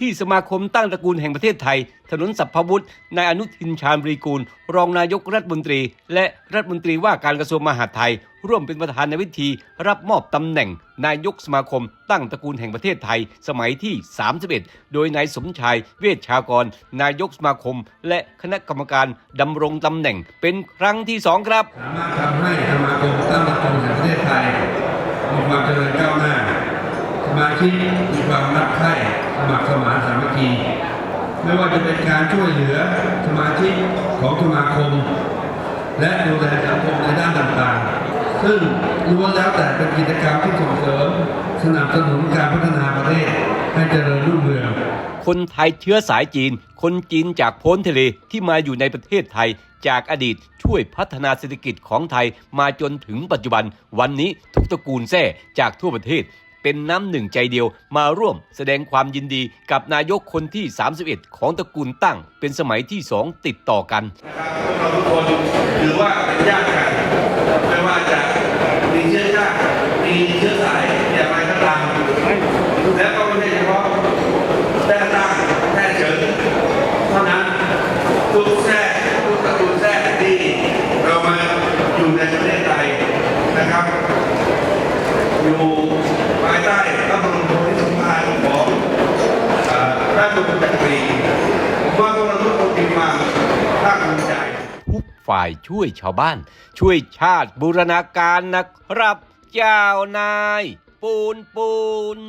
ที่สมาคมตั้งตระกูลแห่งประเทศไทย ถนนสัพพวุฒินายอนุทินชาญบรีกูล รองนายกรัฐมนตรี และรัฐมนตรีว่าการกระทรวงมหาดไทย ร่วมเป็นประธานในพิธีรับมอบตำแหน่ง นายกสมาคม ตั้งตระกูลแห่งประเทศไทย สมัยที่ 31 โดยนายสมชายเวชชากร นายกสมาคม และคณะกรรมการดำรงตำแหน่งเป็นครั้งที่สองครับสามารถทำให้สมาคมตั้งตระกูลแห่งประเทศไทยมีความเจริญก้าวหน้า มาชิกมีความรักใคร่สมัครสมานสามัคคีไม่ว่าจะเป็นการช่วยเหลือสมาชิกของสมาคม และดูแลสังคมในด้านต่างๆ ซึ่งล้วนแล้วแต่เป็นกิจกรรมที่ส่งเสริมสนับสนุนการพัฒนาประเทศให้เจริญรุ่งเรือง คนไทยเชื้อสายจีน คนจีนจากพ้นทะเลที่มาอยู่ในประเทศไทยจากอดีตช่วยพัฒนาเศรษฐกิจของไทยมาจนถึงปัจจุบัน วันนี้ทุกตระกูลแท้จากทั่วประเทศ เป็นน้ำหนึ่งใจเดียวมาร่วมแสดงความยินดีกับนายกคนที่ 31 ของตระกูลตั้ง เป็นสมัยที่ 2 ติดต่อกันนะครับพวกเราทุกคนถือว่าเป็นญาติกันไม่ว่าจะมีเชื้อชาติมีเชื้อสายอย่างไรก็ตามและก็ไม่ใช่เฉพาะแต้ตั้งแต้เฉิงเท่านั้นทุกแท้ทุกตระกูลแท้ที่เรามาอยู่ในประเทศไทยนะครับอยู่ภายใต้พระบรมโพธิสมภารของเอ่อพระบุตรจักรีผมว่าพวกเราทุกคนมีความภาคภูมิใจ ทุก ฝ่ายช่วยชาวบ้าน ช่วยชาติบูรณาการนะครับ เจ้านาย ปูนปูน